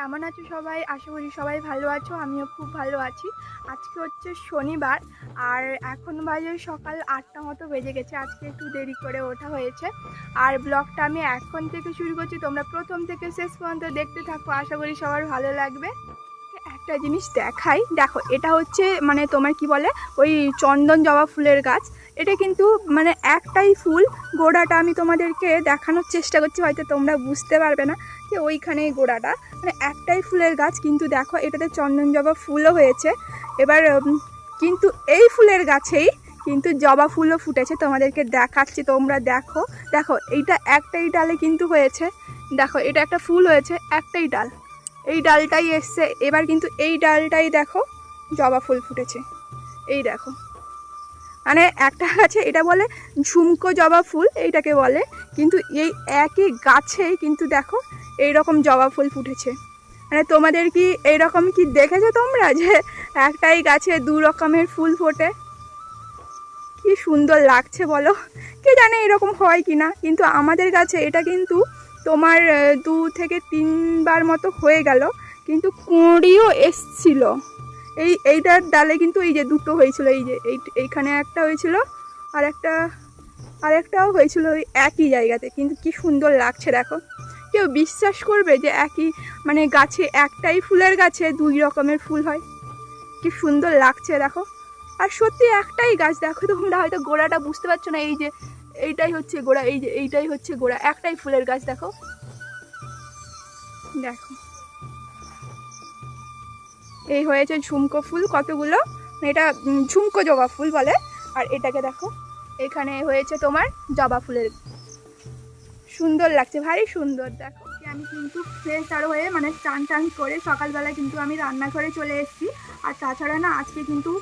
কেমন আছো সবাই? আশা করি সবাই ভালো আছো, আমিও খুব ভালো আছি। আজকে হচ্ছে শনিবার, আর এখন বাজে সকাল আটটা মতো বেজে গেছে, আজকে একটু দেরি করে ওঠা হয়েছে। আর ব্লগটা আমি এখন থেকে শুরু করছি, তোমরা প্রথম থেকে শেষ পর্যন্ত দেখতে থাকো, আশা করি সবার ভালো লাগবে। একটা জিনিস দেখাই। দেখো, এটা হচ্ছে মানে তোমার কি বলে? ওই চন্দন জবা ফুলের গাছ। এটা কিন্তু মানে একটাই ফুল। গোড়াটা আমি তোমাদেরকে দেখানোর চেষ্টা করছি, হয়তো তোমরা বুঝতে পারবে না যে ওইখানে গোড়াটা। মানে একটাই ফুলের গাছ, কিন্তু দেখো, এটাতে চন্দন জবা ফুলও হয়েছে। এবার কিন্তু এই ফুলের গাছেই কিন্তু জবা ফুলও ফুটেছে। তোমাদেরকে দেখাচ্ছি, তোমরা দেখো। দেখো, এইটা একটাই ডালে কিন্তু হয়েছে। দেখো, এটা একটা ফুল হয়েছে, একটাই ডাল। এই ডালটাই এসছে। এবার কিন্তু এই ডালটাই দেখো, জবা ফুল ফুটেছে। এই দেখো। মানে একটা গাছে এটা বলে ঝুমকো জবা ফুল, এইটাকে বলে। কিন্তু এই একই গাছেই কিন্তু দেখো এই রকম জবা ফুল ফুটেছে। মানে তোমাদের কি এইরকম কি দেখেছ তোমরা যে একটাই গাছে দু রকমের ফুল ফোটে? কি সুন্দর লাগছে বলো। কে জানে এরকম হয় কি না কিন্তু আমাদের গাছে এটা কিন্তু তোমার দু থেকে তিনবার মতো হয়ে গেল, কিন্তু কুঁড়িও এসছিল। এই, এইটার ডালে কিন্তু এই যে দুটো হয়েছিল, এই যে এই, এইখানে একটা হয়েছিল, আর একটা, আর একটাও হয়েছিল ওই একই জায়গাতে, কিন্তু কি সুন্দর লাগছে দেখো। কেউ বিশ্বাস করবে যে একই মানে গাছে একটাই ফুলের গাছে দুই রকমের ফুল হয়। কি সুন্দর লাগছে দেখো। আর সত্যি একটাই গাছ, দেখো তোমরা হয়তো গোড়াটা বুঝতে পারছ না, এই যে এইটাই হচ্ছে গোড়া, এই এইটাই হচ্ছে গোড়া। একটাই ফুলের গাছ, দেখো। দেখো। এই হয়েছে ঝুমকো ফুল, কতগুলো? এটা ঝুমকো জবা ফুল বলে। আর এটাকে দেখো, এখানে হয়েছে তোমার জবা ফুলের। সুন্দর লাগছে, ভারী সুন্দর, দেখো। আমি কিন্তু ফ্রেশ আর হয়ে মানে চান টান করে সকালবেলা কিন্তু আমি রান্নাঘরে চলে এসেছি। আর তাছাড়া না আজকে কিন্তু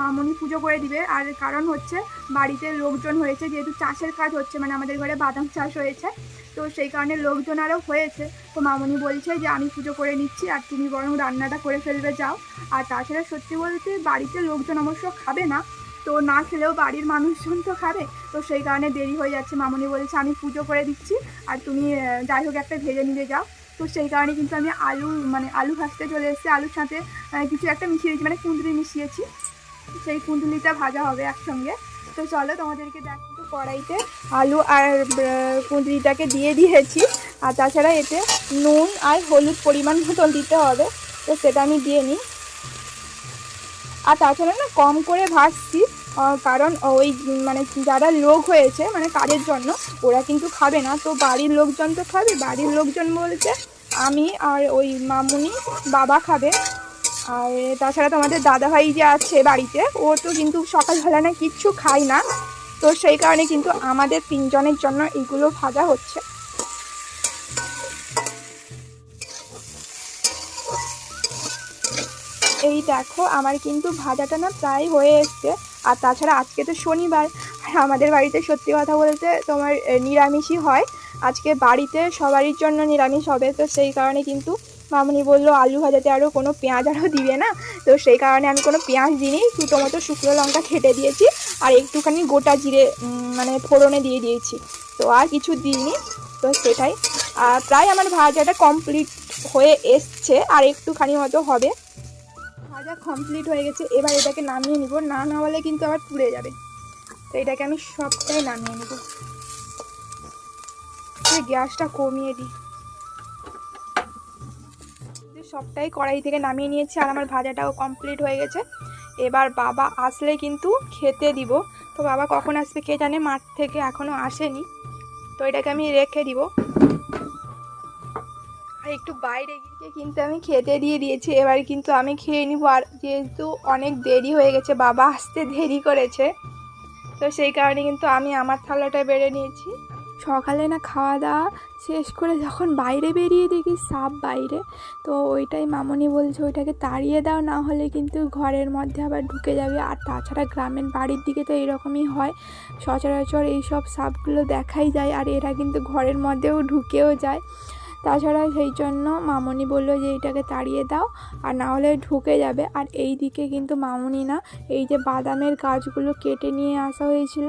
মামনি পুজো করে দিবে। আর কারণ হচ্ছে বাড়িতে লোকজন হয়েছে, যেহেতু চাষের কাজ হচ্ছে মানে আমাদের ঘরে বাদাম চাষ হয়েছে, তো সেই কারণে লোকজন আরও হয়েছে। তো মামনি বলছে যে, আমি পুজো করে নিচ্ছি, আর তুমি বরং রান্নাটা করে ফেলবে, যাও। আর তাছাড়া সত্যি বলতে বাড়িতে লোকজন অবশ্য খাবে না তো না খেলেও বাড়ির মানুষজন তো খাবে। তো সেই কারণে দেরি হয়ে যাচ্ছে। মামনি বলছে, আমি পুজো করে দিচ্ছি। আর তুমি যাই হোক, একটা ভেজে নিয়ে যাও। তো সেই কারণে কিন্তু আমি আলু মানে আলু ভাজতে চলে এসেছি। আলুর সাথে কিছু একটা মিশিয়ে দিয়েছি মানে কুঁদরি মিশিয়েছি। সেই কুঁদলিটা ভাজা হবে একসঙ্গে। তো চলো, তোমাদেরকে দেখো কড়াইতে আলু আর কুঁদরিটাকে দিয়ে দিয়েছি। আর তাছাড়া এতে নুন আর হলুদ পরিমাণ মতন দিতে হবে। তো সেটা আমি দিয়ে নিই। আর তাছাড়া না, কম করে ভাজছি। কারণ ওই মানে যারা লোক হয়েছে মানে কাজের জন্য, ওরা কিন্তু খাবে না। তো বাড়ির লোকজন তো খাবে, বাড়ির লোকজন বলতে আমি আর ওই মামুনি বাবা খাবে। আর তাছাড়া তোমাদের দাদাভাই যে আছে বাড়িতে, ও তো কিন্তু সকালবেলা না কিচ্ছু খায় না। তো সেই কারণে কিন্তু আমাদের তিনজনের জন্য এগুলো ভাজা হচ্ছে। এই দেখো, আমার কিন্তু ভাজাটা না প্রায় হয়ে এসছে। আর তাছাড়া আজকে তো শনিবার। আমাদের বাড়িতে সত্যি কথা বলতে তোমার নিরামিষই হয়। আজকে বাড়িতে সবারই জন্য নিরামিষ হবে, তো সেই কারণে কিন্তু মামনি বলল, আলু ভাজাতে আরও কোনো পেঁয়াজ আরও দিবে না। তো সেই কারণে আমি কোনো পেঁয়াজ দিইনি, দুটো মতো শুকনো লঙ্কা খেটে দিয়েছি। আর একটুখানি গোটা জিরে মানে ফোড়নে দিয়ে দিয়েছি। তো আর কিছু দিইনি, তো সেটাই। আর প্রায় আমার ভাজাটা কমপ্লিট হয়ে এসছে, আর একটুখানি মতো হবে। ভাজা কমপ্লিট হয়ে গেছে, এবার এটাকে নামিয়ে নিব। না নামালে কিন্তু আবার পুড়ে যাবে। তো এটাকে আমি সবটাই নামিয়ে নেব। গ্যাসটা কমিয়ে দিই। সবটাই কড়াই থেকে নামিয়ে নিয়েছি, আর আমার ভাজাটাও কমপ্লিট হয়ে গেছে। এবার বাবা আসলে কিন্তু খেতে দিব। তো বাবা কখন আসবে কে জানে, মাঠ থেকে এখনও আসেনি। তো এটাকে আমি রেখে দিব। একটু বাইরে গিয়ে কিন্তু আমি খেতে দিয়ে দিয়েছি। এবার কিন্তু আমি খেয়ে নিব। আর যেহেতু অনেক দেরি হয়ে গেছে, বাবা আসতে দেরি করেছে। তো সেই কারণে কিন্তু আমি আমার থালাটা বেড়ে নিয়েছি। সকালে না খাওয়া দাওয়া শেষ করে যখন বাইরে বেরিয়ে দেখি সাপ বাইরে, তো ওইটাই মামনি বলছে ওইটাকে তাড়িয়ে দাও, না হলে কিন্তু ঘরের মধ্যে আবার ঢুকে যাবে। আর তাছাড়া গ্রামের বাড়ির দিকে তো এরকমই হয়। সচরাচর এইসব সাপগুলো দেখাই যায় আর এরা কিন্তু ঘরের মধ্যেও ঢুকেও যায়। তাছাড়া সেই জন্য মামনি বলল যে এইটাকে তাড়িয়ে দাও, আর না হলে ঢুকে যাবে। আর এই দিকে কিন্তু মামনি না, এই যে বাদামের গাছগুলো কেটে নিয়ে আসা হয়েছিল,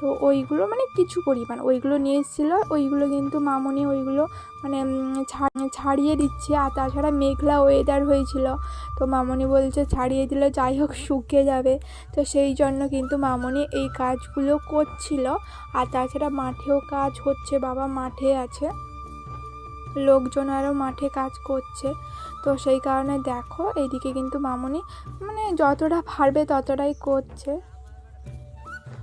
তো ওইগুলো মানে কিছু পরিমাণ ওইগুলো নিয়ে এসেছিল, ওইগুলো কিন্তু মামনি ওইগুলো মানে ছাড়িয়ে দিচ্ছে। আর তাছাড়া মেঘলা ওয়েদার হয়েছিল, তো মামনি বলছে ছাড়িয়ে দিলে যাই হোক শুকিয়ে যাবে। তো সেই জন্য কিন্তু মামনি এই কাজগুলো করছিল। আর তাছাড়া মাঠেও কাজ হচ্ছে, বাবা মাঠে আছে। লোকজন আরও মাঠে কাজ করছে। তো সেই কারণে দেখো এইদিকে কিন্তু মামনি মানে যতটা পারবে ততটাই করছে।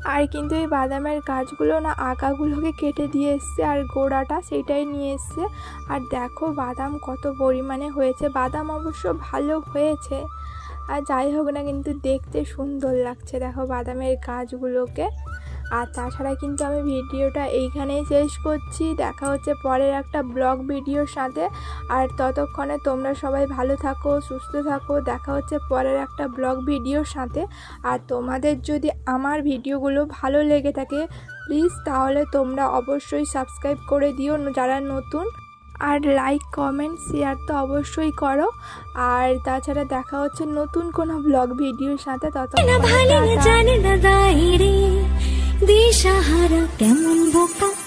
আর কিন্তু এই বাদামের গাছগুলো না আগাগুলোকে কেটে দিয়ে এসছে আর গোড়াটা সেটাই নিয়ে এসছে। আর দেখো বাদাম কত পরিমাণে হয়েছে। বাদাম অবশ্য ভালো হয়েছে। আর যাই হোক না কিন্তু দেখতে সুন্দর লাগছে। দেখো বাদামের গাছগুলোকে। আর তাছাড়া কিন্তু আমি ভিডিওটা এইখানেই শেষ করছি। দেখা হচ্ছে পরের একটা ব্লগ ভিডিওর সাথে। আর ততক্ষণে তোমরা সবাই ভালো থাকো সুস্থ থাকো। দেখা হচ্ছে পরের একটা ব্লগ ভিডিওর সাথে। আর তোমাদের যদি আমার ভিডিওগুলো ভালো লেগে থাকে প্লিজ তাহলে তোমরা অবশ্যই সাবস্ক্রাইব করে দিও যারা নতুন। আর লাইক কমেন্ট শেয়ার তো অবশ্যই করো। আর তাছাড়া দেখা হচ্ছে নতুন কোনো ব্লগ ভিডিওর সাথে। না দিশাহারা কেমন বোকা?